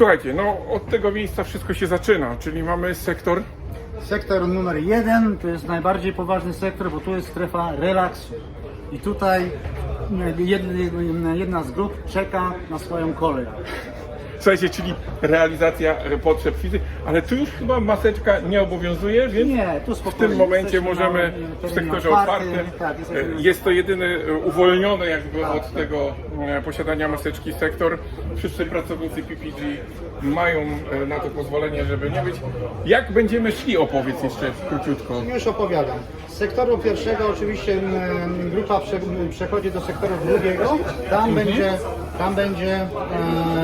Słuchajcie, no od tego miejsca wszystko się zaczyna, czyli mamy sektor Sektor numer jeden to jest najbardziej poważny sektor, bo tu jest strefa relaksu. I tutaj jedny- jedna z grup czeka na swoją kolej. Słuchajcie, czyli realizacja potrzeb fizycznych, ale tu już chyba maseczka nie obowiązuje, więc Nie, tu w spokojnie. tym momencie Jesteśmy możemy na, e, w terenie sektorze otwartym. Tak, e, jesteśmy Jest to jedyny e, uwolniony jakby Tak, od tak. tego e, posiadania maseczki sektor. Wszyscy pracownicy PPG mają e, na to pozwolenie, żeby nie być. Jak będziemy szli, opowiedz jeszcze króciutko. Już opowiadam. Z sektoru pierwszego oczywiście mm, grupa prze, przechodzi do sektoru drugiego. Tam Mhm. będzie, tam będzie,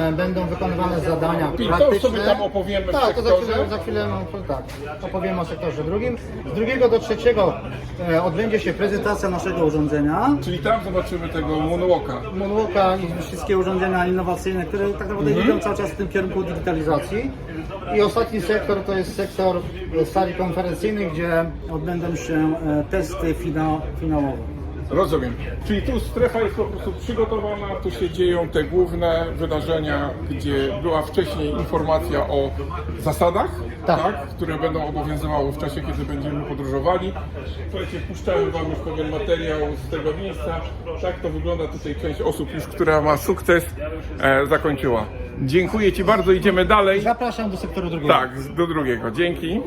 e, będą wykonywane zadania I to już praktyczne. sobie tam opowiemy w tak, to za sektorze. chwilę, za chwilę no, tak, opowiemy o sektorze drugim. Z drugiego do trzeciego e, odbędzie się prezentacja naszego urządzenia. Czyli tam zobaczymy tego moonwalka. Moonwalka i wszystkie urządzenia innowacyjne, które tak naprawdę Mhm. idą cały czas w tym kierunku digitalizacji. I ostatni sektor to jest sektor e, sali konferencyjnej, gdzie odbędą się e, testy fina, finałowe. Rozumiem. Czyli tu strefa jest po prostu przygotowana, tu się dzieją te główne wydarzenia, gdzie była wcześniej informacja o zasadach, tak. Tak. które będą obowiązywały w czasie, kiedy będziemy podróżowali. Słuchajcie, wpuszczałem Wam już pewien materiał z tego miejsca. Tak to wygląda tutaj część osób już, która ma sukces, e, zakończyła. Dziękuję Ci bardzo, idziemy dalej. Zapraszam do sektoru drugiego. Tak, do drugiego. Dzięki.